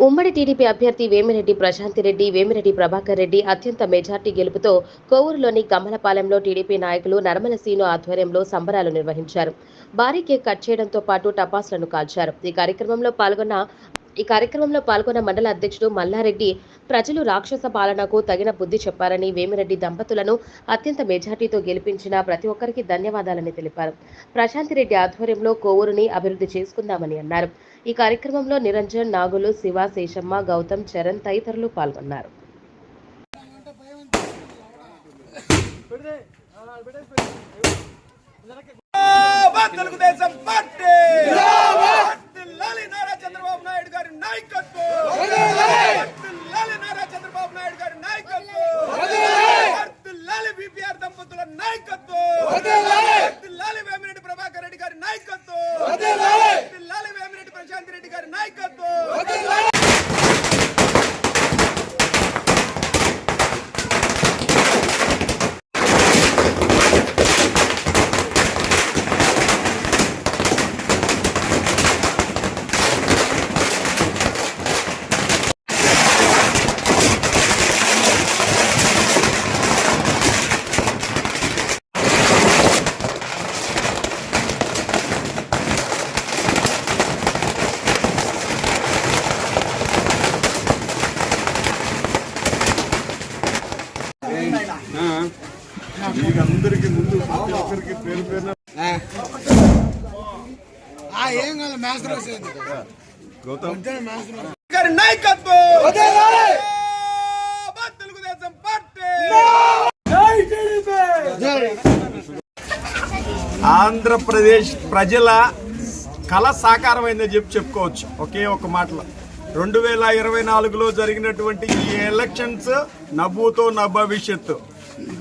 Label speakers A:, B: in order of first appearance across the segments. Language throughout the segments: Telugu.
A: ఉమ్మడి టీడీపీ అభ్యర్థి వేమిరెడ్డి ప్రశాంతిరెడ్డి వేమిరెడ్డి ప్రభాకర్ రెడ్డి అత్యంత మెజార్టీ గెలుపుతో కోవూరులోని కమ్మలపాలెంలో టీడీపీ నాయకులు నర్మల సీను ఆధ్వర్యంలో సంబరాలు నిర్వహించారు. భారీ కేక్ కట్ చేయడంతో పాటు టపాసులను కాల్చారు. ఈ కార్యక్రమంలో పాల్గొన్న ఈ కార్యక్రమంలో పాల్గొన్న మండల అధ్యక్షుడు మల్లారెడ్డి ప్రజలు రాక్షస పాలనకు తగిన బుద్ధి చెప్పారని వేమిరెడ్డి దంపతులను అత్యంత మెజార్టీతో గెలిపించిన ప్రతి ఒక్కరికి ధన్యవాదాలని తెలిపారు. ప్రశాంతిరెడ్డి ఆధ్వర్యంలో కోవూరుని అభివృద్ధి చేసుకుందామని అన్నారు. ఈ కార్యక్రమంలో నిరంజన్ నాగులు శివ శేషమ్మ గౌతమ్ చరణ్ తదితరులు పాల్గొన్నారు.
B: తెలుగుదేశం పార్టీ వర్ధిల్లాలి నారా చంద్రబాబు నాయుడు గారి నాయకత్వం వర్ధిల్లాలి నారా చంద్రబాబు నాయుడు గారి నాయకత్వం వర్ధిల్లాలి బీపీఆర్ దంపతుల నాయకత్వం వర్ధిల్లాలి వేమిరెడ్డి ప్రభాకర్ రెడ్డి గారి నాయకత్వం వర్ధిల్లాలి వేమిరెడ్డి ప్రశాంత్ రెడ్డి గారి నాయకత్వం
C: అందరికి ముందు ప్రతి ఒక్కరికి పేరు పేరున
D: ఆ ఏం కాదు మ్యాచ్ రాసేది
C: గౌతమ్.
D: మ్యాచ్
B: గారి నాయకత్వం! జిందాబాద్ తెలుగుదేశం పార్టీ! ఆంధ్రప్రదేశ్ ప్రజల కళ సాకారమైందని చెప్పి చెప్పుకోవచ్చు. ఒకే ఒక మాటలో. రెండు వేల ఇరవై నాలుగులో జరిగినటువంటి ఈ ఎలక్షన్స్ నవ్వుతో నా భవిష్యత్తు.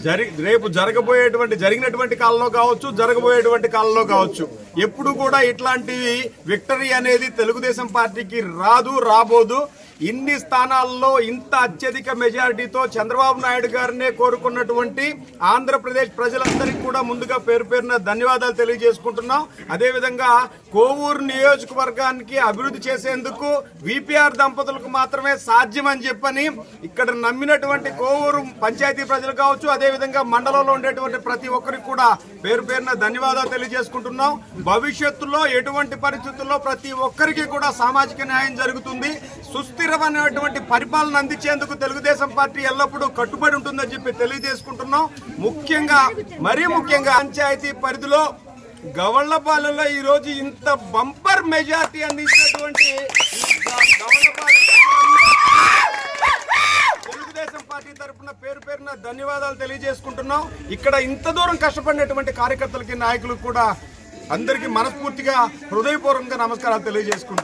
B: జరి రేపు జరగబోయేటువంటి జరిగినటువంటి కాలంలో కావచ్చు జరగబోయేటువంటి కాలంలో కావచ్చు. ఎప్పుడు కూడా ఇట్లాంటివి విక్టరీ అనేది తెలుగుదేశం పార్టీకి రాదు రాబోదు. ఇన్ని స్థానాల్లో ఇంత అత్యధిక మెజారిటీతో చంద్రబాబు నాయుడు గారినే కోరుకున్నటువంటి ఆంధ్రప్రదేశ్ ప్రజలందరికీ కూడా ముందుగా పేరు పేరున ధన్యవాదాలు తెలియజేసుకుంటున్నాం. అదేవిధంగా కోవూరు నియోజకవర్గానికి అభివృద్ధి చేసేందుకు విపిఆర్ దంపతులకు మాత్రమే సాధ్యమని చెప్పని ఇక్కడ నమ్మినటువంటి కోవూరు పంచాయతీ ప్రజలు కావచ్చు అదేవిధంగా మండలంలో ఉండేటువంటి ప్రతి ఒక్కరికి కూడా పేరు పేరున ధన్యవాదాలు తెలియజేసుకుంటున్నాం. భవిష్యత్తులో ఎటువంటి పరిస్థితుల్లో ప్రతి ఒక్కరికి కూడా సామాజిక న్యాయం జరుగుతుంది. సుస్థిరమైనటువంటి పరిపాలన అందించేందుకు తెలుగుదేశం పార్టీ ఎల్లప్పుడూ కట్టుబడి ఉంటుందని చెప్పి తెలియజేసుకుంటున్నాం. ముఖ్యంగా మరీ ముఖ్యంగా పంచాయతీ పరిధిలో గవళ్ళపాలెంలో ఈరోజు ఇంత బంపర్ మెజార్టీ అందించినటువంటి గవళ్ళ గ- గవళ్ళపాలెం తెలుగుదేశం పార్టీ తరపున కూడా ధన్యవాదాలు తెలియజేసుకుంటున్నాం. ఇక్కడ ఇంత దూరం కష్టపడినటువంటి కార్యకర్తలకి నాయకులకు కూడా అందరికీ మనస్ఫూర్తిగా హృదయపూర్వకంగా నమస్కారాలు తెలియజేసుకుంటున్నాం.